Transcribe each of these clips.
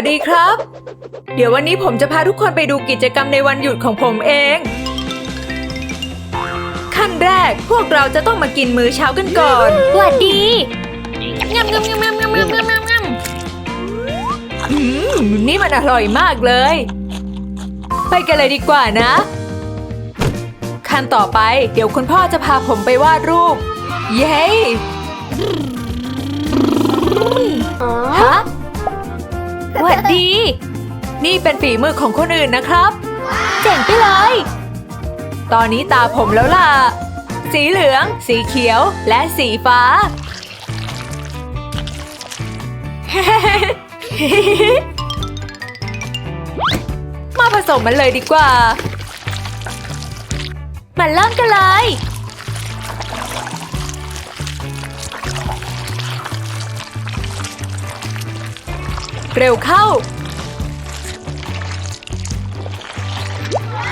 วัสดีครับ เดี๋ยววันนี้ผมจะพาทุกคนไปดูกิจกรรมในวันหยุดของผมเอง ขั้นแรกพวกเราจะต้องมากินมื้อเช้ากันก่อนหวัดดีงำงำงำงำงำงำงำงำอืมนี่มันอร่อยมากเลย ไปกันเลยดีกว่านะ ขั้นต่อไป เดี๋ยวคุณพ่อจะพาผมไปวาดรูป เย้ฮะ หวัดดี นี่เป็นฝีมือของคนอื่นนะครับ เจ๋งไปเลย ตอนนี้ตาผมแล้วล่ะ สีเหลือง สีเขียว และสีฟ้า มาผสมมันเลยดีกว่า มาเริ่มกันเลย เร็วเข้า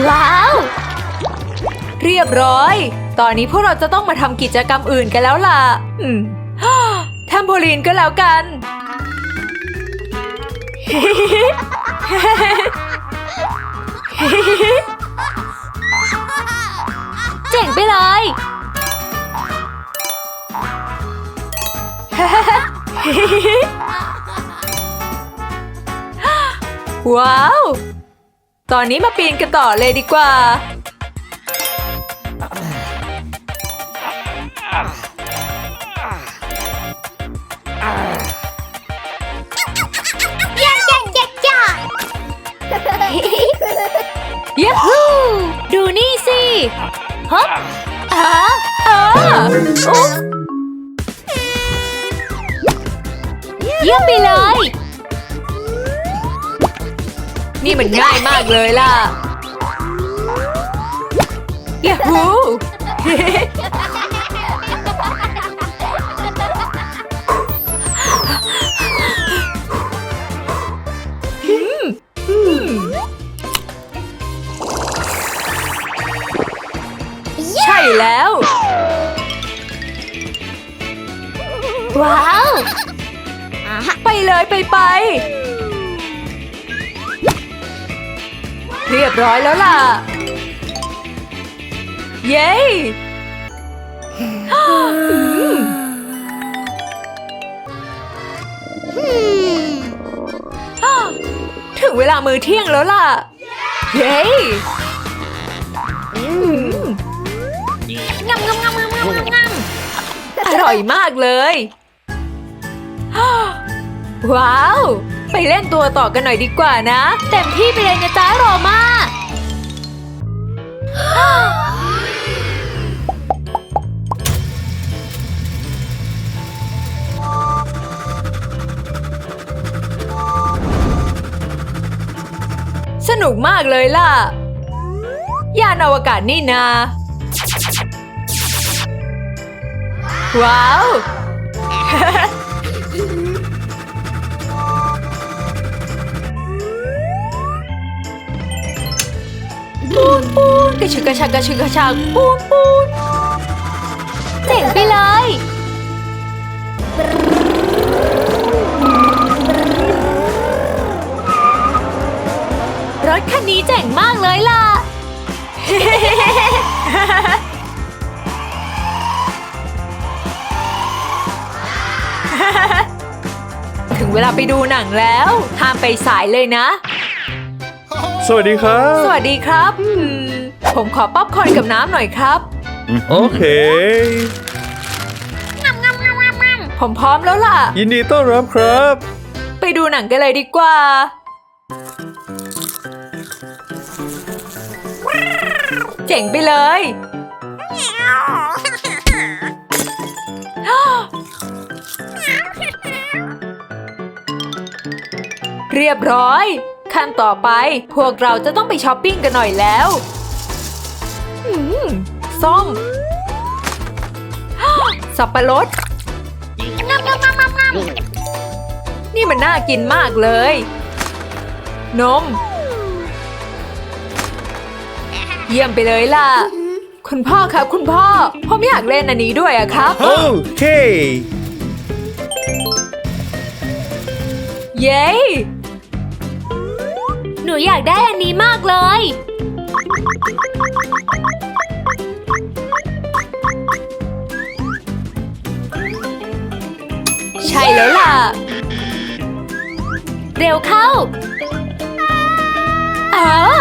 ว้าว เรียบร้อย ตอนนี้พวกเราจะต้องมาทำกิจกรรมอื่นกันแล้วล่ะ อืมแทมโพลีนก็แล้วกัน เจ๋งไปเลย ว้าว ตอนนี้มาปีนกันต่อเลยดีกว่ายักยักยักยักย a ฮู ดูนี่สิฮะอ่าอ่าอุ๊บเยี่ยมไปเลย นี่มันง่ายมากเลยล่ะย a ฮูใช่แล้ว ว้าว ไปเลยไปไป เรียบร้อยแล้วล่ะ เย้ถึงเวลามื้อเที่ยงแล้วล่ะ เย้งำงำงำงำงำงำอร่อยมากเลย ว้าว ไปเล่นตัวต่อกันหน่อยดีกว่านะ เต็มที่ไปเลยนะจ๊ะโรมาสนุกมากเลยล่ะ ยานอวกาศนี่นา ว้าว ปูนปูนกระชึกกระชักกระชึกกระชักปูนปูนเจ๋งไปเลย รถคันนี้เจ๋งมากเลยล่ะ ถึงเวลาไปดูหนังแล้ว ห้ามไปสายเลยนะ สวัสดีครับ สวัสดีครับอืมผมขอป๊อปคอร์นกับน้ำหน่อยครับ โอเค ผมพร้อมแล้วล่ะ ยินดีต้อนรับครับ ไปดูหนังกันเลยดีกว่า เจ๋งไปเลย เรียบร้อย ขั้นต่อไป พวกเราจะต้องไปช้อปปิ้งกันหน่อยแล้วอืมส้ม สับปะรดนี่มันน่ากินมากเลย นม เยี่ยมไปเลยล่ะ คุณพ่อครับคุณพ่อ ผมอยากเล่นอันนี้ด้วยอะครับ โอเค เย้ หนูอยากได้อันนี้มากเลย ใช่แล้วล่ะ เร็วเข้าเออ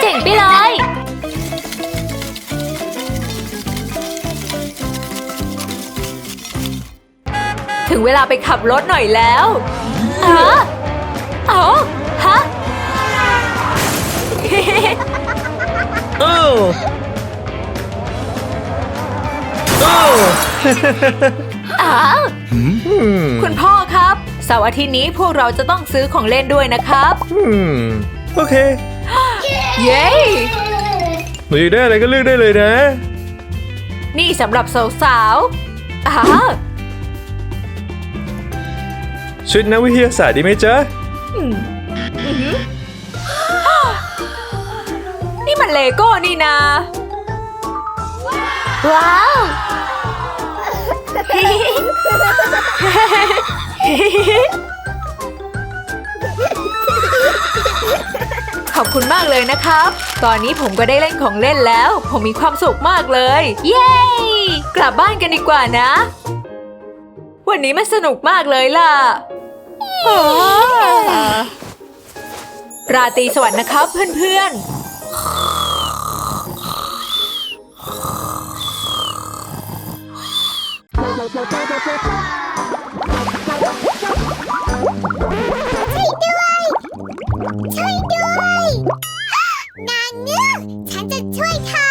เจ๋งไปเลยถึงเวลาไปขับรถหน่อยแล้ว เออเออฮะ โอ้โอ้อ้าวอืมคุณพ่อครับเสาร์อาทิตย์นี้พวกเราจะต้องซื้อของเล่นด้วยนะครับ อืมโอเค เย้ หนูอยากได้อะไรก็เลือกได้เลยนะ นี่สำหรับสาวๆอ้าว ชุดนักวิทยาศาสตร์ดีไหมจ๊ะ นี่มันเลโก้นี่นาว้าว ขอบคุณมากเลยนะครับ ตอนนี้ผมก็ได้เล่นของเล่นแล้ว ผมมีความสุขมากเลย เย้ กลับบ้านกันดีกว่านะ วันนี้มันสนุกมากเลยล่ะ ราตรีสวัสดิ์นะครับเพื่อนๆ ช่วยด้วยช่วยด้างเงือกฉันจะช่วยเธอ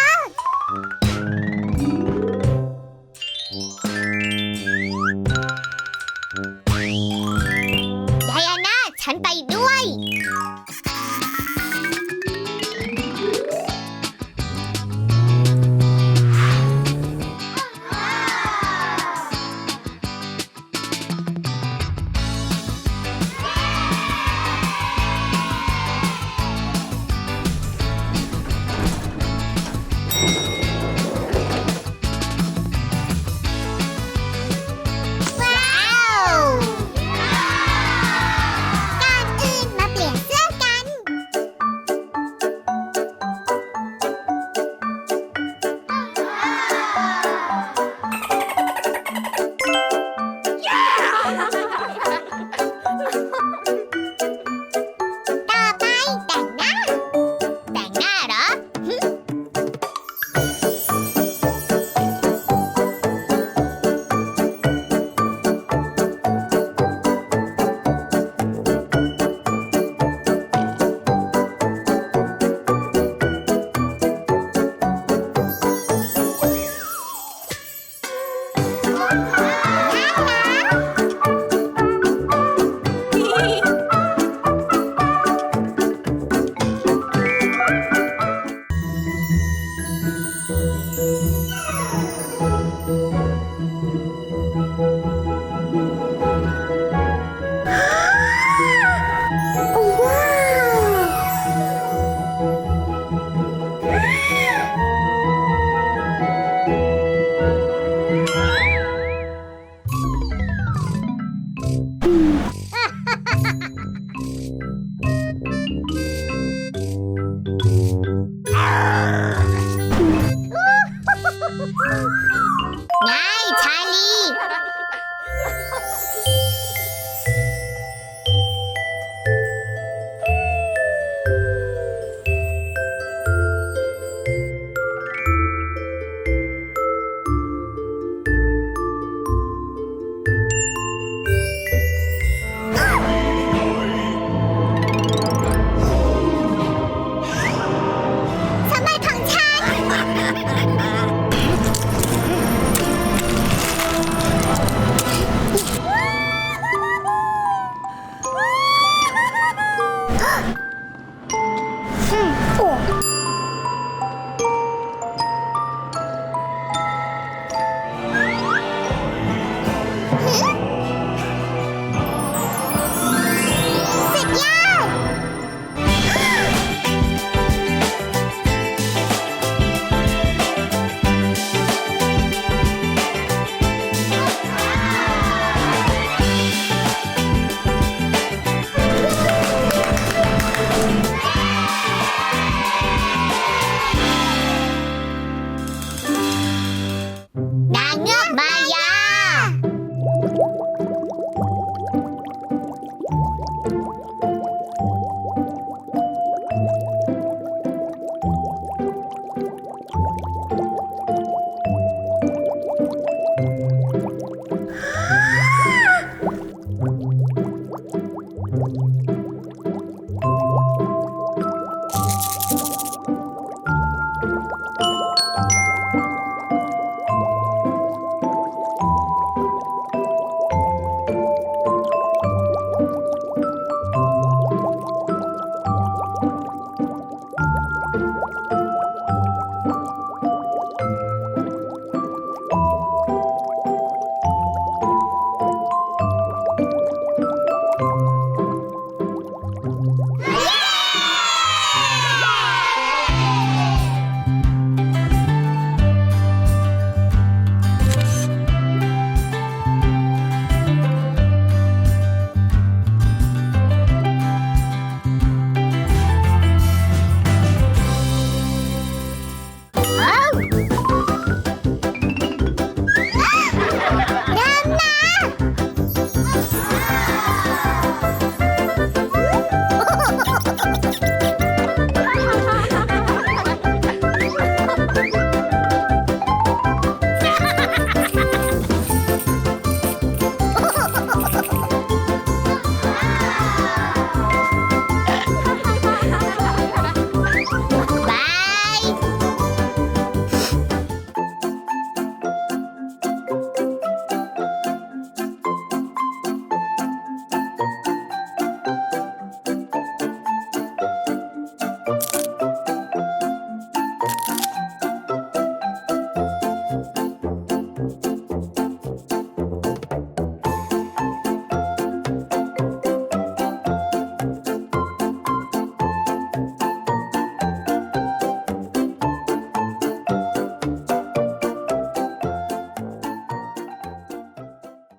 嗨，查理。